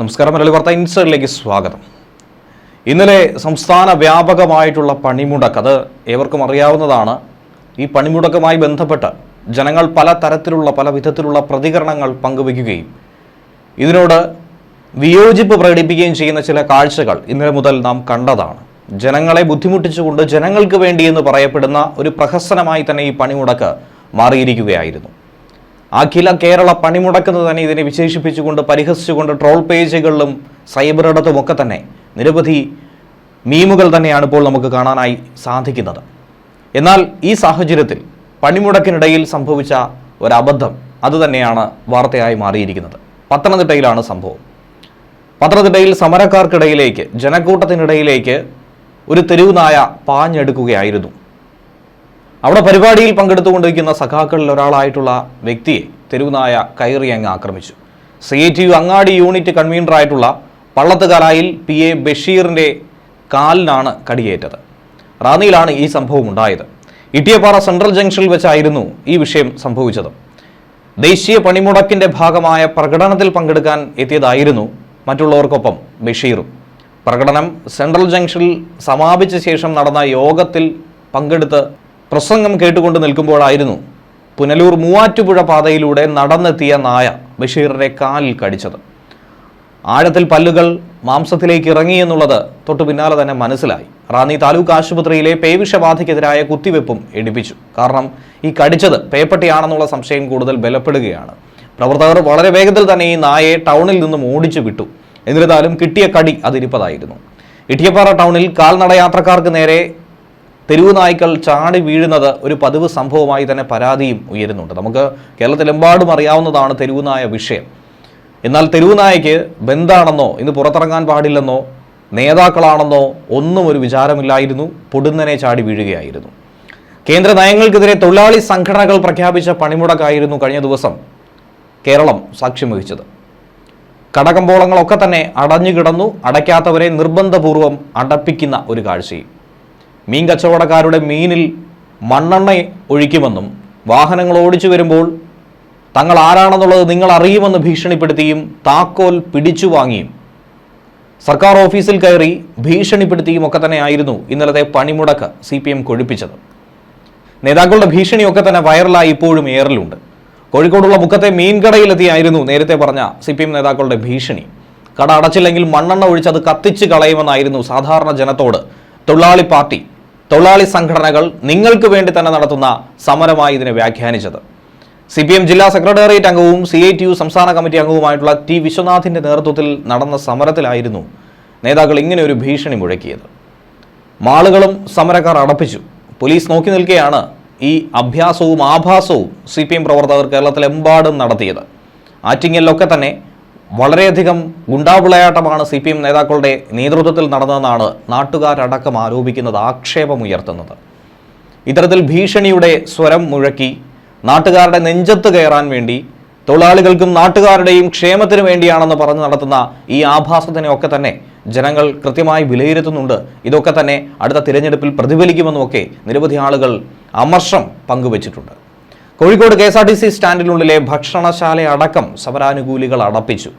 നമസ്കാരം മലയാളി വാർത്ത ഇൻസൈഡിലേക്ക് സ്വാഗതം. ഇന്നലെ സംസ്ഥാന വ്യാപകമായിട്ടുള്ള പണിമുടക്ക് അത് ഏവർക്കും അറിയാവുന്നതാണ്. ഈ പണിമുടക്കുമായി ബന്ധപ്പെട്ട് ജനങ്ങൾ പല തരത്തിലുള്ള പല വിധത്തിലുള്ള പ്രതികരണങ്ങൾ പങ്കുവയ്ക്കുകയും ഇതിനോട് വിയോജിപ്പ് പ്രകടിപ്പിക്കുകയും ചെയ്യുന്ന ചില കാഴ്ചകൾ ഇന്നലെ മുതൽ നാം കണ്ടതാണ്. ജനങ്ങളെ ബുദ്ധിമുട്ടിച്ചുകൊണ്ട് ജനങ്ങൾക്ക് വേണ്ടി എന്ന് പറയപ്പെടുന്ന ഒരു പ്രഹസനമായി തന്നെ ഈ പണിമുടക്ക് മാറിയിരിക്കുകയായിരുന്നു. അഖില കേരള പണിമുടക്കുന്നത് തന്നെ ഇതിനെ വിശേഷിപ്പിച്ചുകൊണ്ട് പരിഹസിച്ചുകൊണ്ട് ട്രോൾ പേജുകളിലും സൈബറിടത്തും ഒക്കെ തന്നെ നിരവധി മീമുകൾ തന്നെയാണ് ഇപ്പോൾ നമുക്ക് കാണാനായി സാധിക്കുന്നത്. എന്നാൽ ഈ സാഹചര്യത്തിൽ പണിമുടക്കിനിടയിൽ സംഭവിച്ച ഒരബദ്ധം അതുതന്നെയാണ് വാർത്തയായി മാറിയിരിക്കുന്നത്. പത്തനംതിട്ടയിലാണ് സംഭവം. പത്തനംതിട്ടയിൽ സമരക്കാർക്കിടയിലേക്ക് ജനക്കൂട്ടത്തിനിടയിലേക്ക് ഒരു തെരുവുനായ പാഞ്ഞെടുക്കുകയായിരുന്നു. അവിടെ പരിപാടിയിൽ പങ്കെടുത്തുകൊണ്ടിരിക്കുന്ന സഖാക്കളിൽ ഒരാളായിട്ടുള്ള വ്യക്തിയെ തെരുവുനായ കയറി അങ്ങ് ആക്രമിച്ചു. യു അങ്ങാടി യൂണിറ്റ് കൺവീനറായിട്ടുള്ള പള്ളത്തുകാലായിൽ പി എ ബഷീറിന്റെ കാലിനാണ് കടിയേറ്റത്. റാന്നിയിലാണ് ഈ സംഭവം ഉണ്ടായത്. ഇട്ടിയപ്പാറ സെൻട്രൽ ജംഗ്ഷനിൽ വെച്ചായിരുന്നു ഈ വിഷയം സംഭവിച്ചത്. ദേശീയ പണിമുടക്കിന്റെ ഭാഗമായ പ്രകടനത്തിൽ പങ്കെടുക്കാൻ എത്തിയതായിരുന്നു മറ്റുള്ളവർക്കൊപ്പം ബഷീറും. പ്രകടനം സെൻട്രൽ ജംഗ്ഷനിൽ സമാപിച്ച ശേഷം നടന്ന യോഗത്തിൽ പങ്കെടുത്ത് പ്രസംഗം കേട്ടുകൊണ്ട് നിൽക്കുമ്പോഴായിരുന്നു പുനലൂർ മൂവാറ്റുപുഴ പാതയിലൂടെ നടന്നെത്തിയ നായ ബഷീറിന്റെ കാലിൽ കടിച്ചത്. ആഴത്തിൽ പല്ലുകൾ മാംസത്തിലേക്ക് ഇറങ്ങി എന്നുള്ളത് തൊട്ടു പിന്നാലെ തന്നെ മനസ്സിലായി. റാന്നി താലൂക്ക് ആശുപത്രിയിലെ പേവിഷബാധയ്ക്കെതിരായ കുത്തിവെപ്പും എടുപ്പിച്ചു കാരണം ഈ കടിച്ചത് പേപ്പട്ടിയാണെന്നുള്ള സംശയം കൂടുതൽ ബലപ്പെടുകയാണ്. പ്രവർത്തകർ വളരെ വേഗത്തിൽ തന്നെ ഈ നായയെ ടൗണിൽ നിന്നും ഓടിച്ചു വിട്ടു. എന്നിരുന്നാലും കിട്ടിയ കടി അതിരിപ്പതായിരുന്നു. ഇട്ടിയപ്പാറ ടൗണിൽ കാൽനടയാത്രക്കാർക്ക് നേരെ തെരുവ് നായ്ക്കൾ ചാടി വീഴുന്നത് ഒരു പതിവ് സംഭവമായി തന്നെ പരാതിയും ഉയരുന്നുണ്ട്. നമുക്ക് കേരളത്തിലെമ്പാടും അറിയാവുന്നതാണ് തെരുവുനായ വിഷയം. എന്നാൽ തെരുവുനായയ്ക്ക് ബന്ധാണെന്നോ ഇന്ന് പുറത്തിറങ്ങാൻ പാടില്ലെന്നോ നേതാക്കളാണെന്നോ ഒന്നും ഒരു വിചാരമില്ലായിരുന്നു. പൊടുന്നനെ ചാടി വീഴുകയായിരുന്നു. കേന്ദ്ര നയങ്ങൾക്കെതിരെ തൊഴിലാളി സംഘടനകൾ പ്രഖ്യാപിച്ച പണിമുടക്കായിരുന്നു കഴിഞ്ഞ ദിവസം കേരളം സാക്ഷ്യം വഹിച്ചത് കടകമ്പോളങ്ങളൊക്കെ തന്നെ അടഞ്ഞു കിടന്നു അടയ്ക്കാത്തവരെ നിർബന്ധപൂർവം അടപ്പിക്കുന്ന ഒരു കാഴ്ചയും. മീൻ കച്ചവടക്കാരുടെ മീനിൽ മണ്ണെണ്ണ ഒഴിക്കുമെന്നും വാഹനങ്ങൾ ഓടിച്ചു വരുമ്പോൾ തങ്ങൾ ആരാണെന്നുള്ളത് നിങ്ങൾ അറിയുമെന്ന് ഭീഷണിപ്പെടുത്തിയും താക്കോൽ പിടിച്ചു വാങ്ങിയും. സർക്കാർ ഓഫീസിൽ കയറി ഭീഷണിപ്പെടുത്തിയും ഒക്കെ തന്നെയായിരുന്നു ഇന്നലത്തെ പണിമുടക്ക് സി പി എം കൊഴിപ്പിച്ചത്. നേതാക്കളുടെ ഭീഷണിയൊക്കെ തന്നെ വൈറലായി ഇപ്പോഴും ഏറലുണ്ട്. കോഴിക്കോടുള്ള മുക്കത്തെ മീൻകടയിലെത്തിയായിരുന്നു നേരത്തെ പറഞ്ഞ സി പി എം നേതാക്കളുടെ ഭീഷണി. കട അടച്ചില്ലെങ്കിൽ മണ്ണെണ്ണ ഒഴിച്ച് അത് കത്തിച്ച് കളയുമെന്നായിരുന്നു സാധാരണ ജനത്തോട് തൊഴിലാളി പാർട്ടി തൊഴിലാളി സംഘടനകൾ നിങ്ങൾക്ക് വേണ്ടി തന്നെ നടത്തുന്ന സമരമായി ഇതിനെ വ്യാഖ്യാനിച്ചത്. സി പി എം ജില്ലാ സെക്രട്ടേറിയറ്റ് അംഗവും സി ഐ ടി യു സംസ്ഥാന കമ്മിറ്റി അംഗവുമായിട്ടുള്ള ടി വിശ്വനാഥിന്റെ നേതൃത്വത്തിൽ നടന്ന സമരത്തിലായിരുന്നു നേതാക്കൾ ഇങ്ങനെ ഒരു ഭീഷണി മുഴക്കിയത്. മാളുകളും സമരക്കാർ അടപ്പിച്ചു. പോലീസ് നോക്കി നിൽക്കെയാണ് ഈ അഭ്യാസവും ആഭാസവും സി പി എം പ്രവർത്തകർ കേരളത്തിലെമ്പാടും നടത്തിയത്. ആറ്റിങ്ങലിലൊക്കെ തന്നെ വളരെയധികം ഗുണ്ടാവിളയാട്ടമാണ് സി പി എം നേതാക്കളുടെ നേതൃത്വത്തിൽ നടന്നതെന്നാണ് നാട്ടുകാരടക്കം ആരോപിക്കുന്നത് ആക്ഷേപമുയർത്തുന്നത്. ഇത്തരത്തിൽ ഭീഷണിയുടെ സ്വരം മുഴക്കി നാട്ടുകാരുടെ നെഞ്ചത്ത് കയറാൻ വേണ്ടി തൊഴിലാളികൾക്കും നാട്ടുകാരുടെയും ക്ഷേമത്തിനു വേണ്ടിയാണെന്ന് പറഞ്ഞ് നടത്തുന്ന ഈ ആഭാസത്തിനെയൊക്കെ തന്നെ ജനങ്ങൾ കൃത്യമായി വിലയിരുത്തുന്നുണ്ട്. ഇതൊക്കെ തന്നെ അടുത്ത തിരഞ്ഞെടുപ്പിൽ പ്രതിഫലിക്കുമെന്നുമൊക്കെ നിരവധി ആളുകൾ അമർഷം പങ്കുവച്ചിട്ടുണ്ട്. Kozhikode K S R T C സ്റ്റാൻഡിനുള്ളിലെ ഭക്ഷണശാല അടക്കം സമരാനുകൂലികൾ അടപ്പിച്ചു.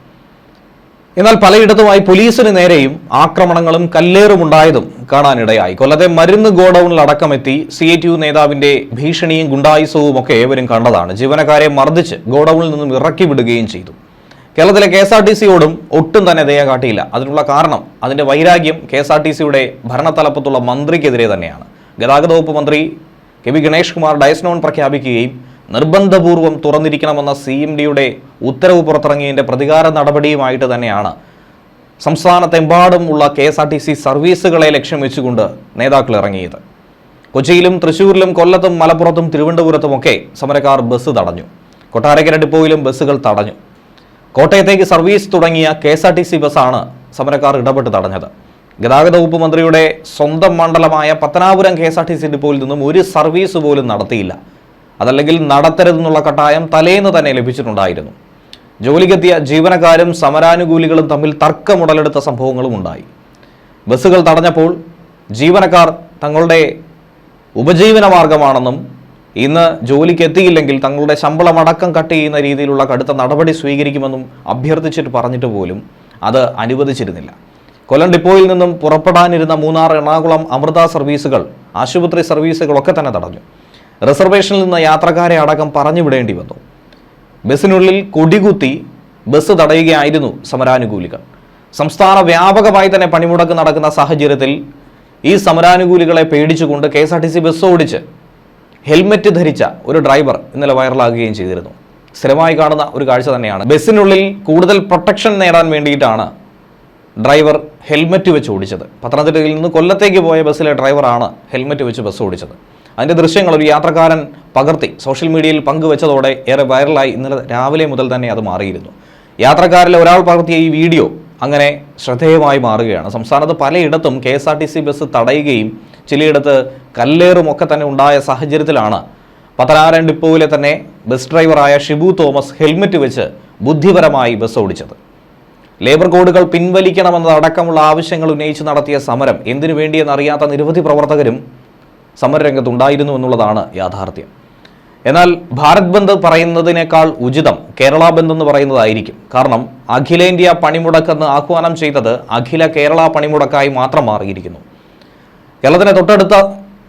എന്നാൽ പലയിടത്തുമായി പോലീസിന് നേരെയും ആക്രമണങ്ങളും കല്ലേറുമുണ്ടായതും കാണാനിടയായി. കൊല്ലത്തെ മരുന്ന് ഗോഡൌണിൽ അടക്കമെത്തി സി ഐ ടി നേതാവിന്റെ ഭീഷണിയും ഗുണ്ടായുസവും ഒക്കെ ഏവരും കണ്ടതാണ്. ജീവനക്കാരെ മർദ്ദിച്ച് ഗോഡൌണിൽ നിന്നും ഇറക്കി വിടുകയും ചെയ്തു. കേരളത്തിലെ കെ എസ് ആർ ടി സിയോടും ഒട്ടും തന്നെ ദയ കാട്ടിയില്ല. അതിനുള്ള കാരണം അതിന്റെ വൈരാഗ്യം കെ എസ് ആർ ടി സിയുടെ ഭരണതലപ്പത്തുള്ള മന്ത്രിക്കെതിരെ തന്നെയാണ്. ഗതാഗത വകുപ്പ് മന്ത്രി K V Ganesh Kumar dies non പ്രഖ്യാപിക്കുകയും നിർബന്ധപൂർവം തുറന്നിരിക്കണമെന്ന സി എം ഡിയുടെ ഉത്തരവ് പുറത്തിറങ്ങിയതിന്റെ പ്രതികാര നടപടിയുമായിട്ട് തന്നെയാണ്. സംസ്ഥാനത്തെമ്പാടും ഉള്ള K S R T C സർവീസുകളെ ലക്ഷ്യം വെച്ചുകൊണ്ട് നേതാക്കൾ ഇറങ്ങിയത്. കൊച്ചിയിലും തൃശ്ശൂരിലും കൊല്ലത്തും മലപ്പുറത്തും തിരുവനന്തപുരത്തുമൊക്കെ സമരക്കാർ ബസ് തടഞ്ഞു. കൊട്ടാരക്കര ഡിപ്പോയിലും ബസ്സുകൾ തടഞ്ഞു. കോട്ടയത്തേക്ക് സർവീസ് തുടങ്ങിയ K S R T C ബസ്സാണ് സമരക്കാർ ഇടപെട്ട് തടഞ്ഞത്. ഗതാഗത വകുപ്പ് മന്ത്രിയുടെ സ്വന്തം മണ്ഡലമായ Pathanapuram K S R T C ഡിപ്പോയിൽ നിന്നും ഒരു സർവീസ് പോലും നടത്തിയില്ല. അതല്ലെങ്കിൽ നടത്തരുതെന്നുള്ള കട്ടായം തലേന്ന് തന്നെ ലഭിച്ചിട്ടുണ്ടായിരുന്നു. ജോലിക്കെത്തിയ ജീവനക്കാരും സമരാനുകൂലികളും തമ്മിൽ തർക്കമുടലെടുത്ത സംഭവങ്ങളും ഉണ്ടായി. ബസ്സുകൾ തടഞ്ഞപ്പോൾ ജീവനക്കാർ തങ്ങളുടെ ഉപജീവന മാർഗമാണെന്നും ഇന്ന് ജോലിക്ക് എത്തിയില്ലെങ്കിൽ തങ്ങളുടെ ശമ്പളം അടക്കം കട്ട് ചെയ്യുന്ന രീതിയിലുള്ള കടുത്ത നടപടി സ്വീകരിക്കുമെന്നും അഭ്യർത്ഥിച്ചിട്ട് പറഞ്ഞിട്ട് പോലും അത് അനുവദിച്ചിരുന്നില്ല. കൊല്ലം ഡിപ്പോയിൽ നിന്നും പുറപ്പെടാനിരുന്ന മൂന്നാർ എറണാകുളം അമൃത സർവീസുകൾ ആശുപത്രി സർവീസുകളൊക്കെ തന്നെ തടഞ്ഞു. റിസർവേഷനിൽ നിന്ന് യാത്രക്കാരെ അടക്കം പറഞ്ഞുവിടേണ്ടി വന്നു. ബസ്സിനുള്ളിൽ കൊടികുത്തി ബസ് തടയുകയായിരുന്നു സമരാനുകൂലികൾ. സംസ്ഥാന വ്യാപകമായി തന്നെ പണിമുടക്ക് നടക്കുന്ന സാഹചര്യത്തിൽ ഈ സമരാനുകൂലികളെ പേടിച്ചുകൊണ്ട് K S R T C bus ഓടിച്ച് ഹെൽമെറ്റ് ധരിച്ച ഒരു ഡ്രൈവർ ഇന്നലെ വൈറലാകുകയും ചെയ്തിരുന്നു. സ്ഥിരമായി കാണുന്ന ഒരു കാഴ്ച തന്നെയാണ്. ബസ്സിനുള്ളിൽ കൂടുതൽ പ്രൊട്ടക്ഷൻ നേടാൻ വേണ്ടിയിട്ടാണ് ഡ്രൈവർ ഹെൽമറ്റ് വെച്ച് ഓടിച്ചത്. പത്തനംതിട്ടയിൽ നിന്ന് കൊല്ലത്തേക്ക് പോയ ബസ്സിലെ ഡ്രൈവറാണ് ഹെൽമറ്റ് വെച്ച് ബസ് ഓടിച്ചത്. അതിന്റെ ദൃശ്യങ്ങൾ ഒരു യാത്രക്കാരൻ പകർത്തി സോഷ്യൽ മീഡിയയിൽ പങ്കുവച്ചതോടെ ഏറെ വൈറലായി. ഇന്നലെ രാവിലെ മുതൽ തന്നെ അത് മാറിയിരുന്നു. യാത്രക്കാരിലെ ഒരാൾ പകർത്തിയ ഈ വീഡിയോ അങ്ങനെ ശ്രദ്ധേയമായി മാറുകയാണ്. സംസ്ഥാനത്ത് പലയിടത്തും K S R T C bus തടയുകയും ചിലയിടത്ത് കല്ലേറും ഒക്കെ തന്നെ ഉണ്ടായ സാഹചര്യത്തിലാണ്. പത്തനാരൻ ഡിപ്പോയിലെ തന്നെ ബസ് ഡ്രൈവറായ ഷിബു തോമസ് ഹെൽമെറ്റ് വെച്ച് ബുദ്ധിപരമായി ബസ് ഓടിച്ചത്. ലേബർ കോഡുകൾ പിൻവലിക്കണമെന്നതടക്കമുള്ള ആവശ്യങ്ങൾ ഉന്നയിച്ച് നടത്തിയ സമരം എന്തിനു വേണ്ടിയെന്നറിയാത്ത നിരവധി പ്രവർത്തകരും സമരരംഗത്തുണ്ടായിരുന്നു എന്നുള്ളതാണ് യാഥാർത്ഥ്യം. എന്നാൽ ഭാരത് ബന്ദ് പറയുന്നതിനേക്കാൾ ഉചിതം കേരള ബന്ദ് എന്ന് പറയുന്നതായിരിക്കും. കാരണം അഖിലേന്ത്യാ പണിമുടക്കെന്ന് ആഹ്വാനം ചെയ്തത് അഖില കേരള പണിമുടക്കായി മാത്രം മാറിയിരിക്കുന്നു. കേരളത്തിനെ തൊട്ടടുത്ത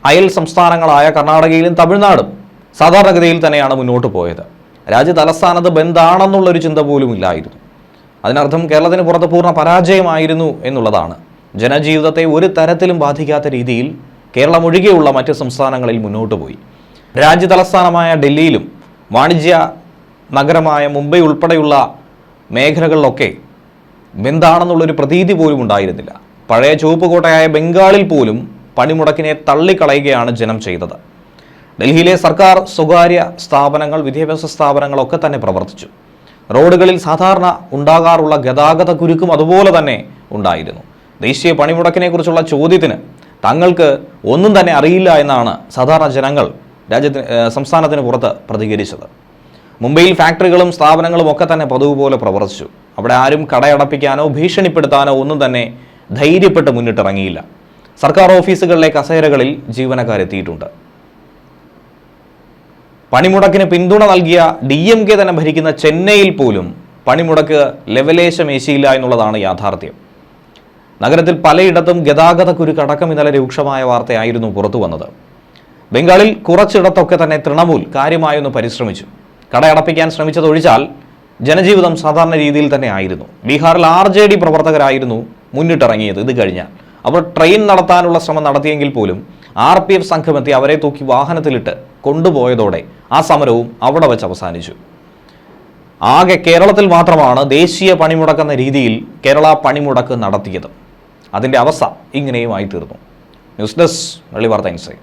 അയൽ സംസ്ഥാനങ്ങളായ കർണാടകയിലും തമിഴ്നാടും സാധാരണഗതിയിൽ തന്നെയാണ് മുന്നോട്ട് പോയത്. രാജ്യ തലസ്ഥാനത്ത് ബന്ധാണെന്നുള്ളൊരു ചിന്ത പോലും ഇല്ലായിരുന്നു. അതിനർത്ഥം കേരളത്തിന് പുറത്ത് പൂർണ പരാജയമായിരുന്നു എന്നുള്ളതാണ്. ജനജീവിതത്തെ ഒരു തരത്തിലും ബാധിക്കാത്ത രീതിയിൽ കേരളം ഒഴികെയുള്ള മറ്റ് സംസ്ഥാനങ്ങളിൽ മുന്നോട്ട് പോയി. രാജ്യ തലസ്ഥാനമായ ഡൽഹിയിലും വാണിജ്യ നഗരമായ മുംബൈ ഉൾപ്പെടെയുള്ള മേഖലകളിലൊക്കെ ബന്ധാണെന്നുള്ളൊരു പ്രതീതി പോലും ഉണ്ടായിരുന്നില്ല. പഴയ ചുവപ്പ് കോട്ടയായ ബംഗാളിൽ പോലും പണിമുടക്കിനെ തള്ളിക്കളയുകയാണ് ജനം ചെയ്തത്. ഡൽഹിയിലെ സർക്കാർ സ്വകാര്യ സ്ഥാപനങ്ങൾ വിദ്യാഭ്യാസ സ്ഥാപനങ്ങളൊക്കെ തന്നെ പ്രവർത്തിച്ചു. റോഡുകളിൽ സാധാരണ ഉണ്ടാകാറുള്ള ഗതാഗത കുരുക്കും അതുപോലെ തന്നെ ഉണ്ടായിരുന്നു. ദേശീയ പണിമുടക്കിനെക്കുറിച്ചുള്ള ചോദ്യത്തിന് തങ്ങൾക്ക് ഒന്നും തന്നെ അറിയില്ല എന്നാണ് സാധാരണ ജനങ്ങൾ രാജ്യത്തിന് സംസ്ഥാനത്തിന് പുറത്ത് പ്രതികരിച്ചത്. മുംബൈയിൽ ഫാക്ടറികളും സ്ഥാപനങ്ങളും ഒക്കെ തന്നെ പതിവ് പോലെ പ്രവർത്തിച്ചു. അവിടെ ആരും കടയടപ്പിക്കാനോ ഭീഷണിപ്പെടുത്താനോ ഒന്നും തന്നെ ധൈര്യപ്പെട്ട് മുന്നിട്ടിറങ്ങിയില്ല. സർക്കാർ ഓഫീസുകളിലെ കസേരകളിൽ ജീവനക്കാരെത്തിയിട്ടുണ്ട്. പണിമുടക്കിന് പിന്തുണ നൽകിയ ഡി എം കെ തന്നെ ഭരിക്കുന്ന ചെന്നൈയിൽ പോലും പണിമുടക്ക് ലെവലേശം ഏശിയില്ല എന്നുള്ളതാണ് യാഥാർത്ഥ്യം. നഗരത്തിൽ പലയിടത്തും ഗതാഗത കുരുക്കടക്കം ഇന്നലെ രൂക്ഷമായ വാർത്തയായിരുന്നു പുറത്തു വന്നത്. ബംഗാളിൽ കുറച്ചിടത്തൊക്കെ തന്നെ തൃണമൂൽ കാര്യമായൊന്ന് പരിശ്രമിച്ചു. കടയടപ്പിക്കാൻ ശ്രമിച്ചതൊഴിച്ചാൽ ജനജീവിതം സാധാരണ രീതിയിൽ തന്നെ ആയിരുന്നു. ബീഹാറിൽ ആർ ജെ ഡി പ്രവർത്തകരായിരുന്നു മുന്നിട്ടിറങ്ങിയത് ഇത് കഴിഞ്ഞാൽ. അവർ ട്രെയിൻ നടത്താനുള്ള ശ്രമം നടത്തിയെങ്കിൽ പോലും ആർ പി എഫ് സംഘമെത്തി അവരെ തൂക്കി വാഹനത്തിലിട്ട് കൊണ്ടുപോയതോടെ ആ സമരവും അവിടെ വെച്ച് അവസാനിച്ചു. ആകെ കേരളത്തിൽ മാത്രമാണ് ദേശീയ പണിമുടക്കെന്ന രീതിയിൽ കേരള പണിമുടക്ക് നടത്തിയത്. അതിന്റെ അവസ്ഥ ഇങ്ങനെയുമായി തീർന്നു. ന്യൂസ് ഡെസ്ക് വെള്ളി വാർത്ത ഇൻസൈറ്റ്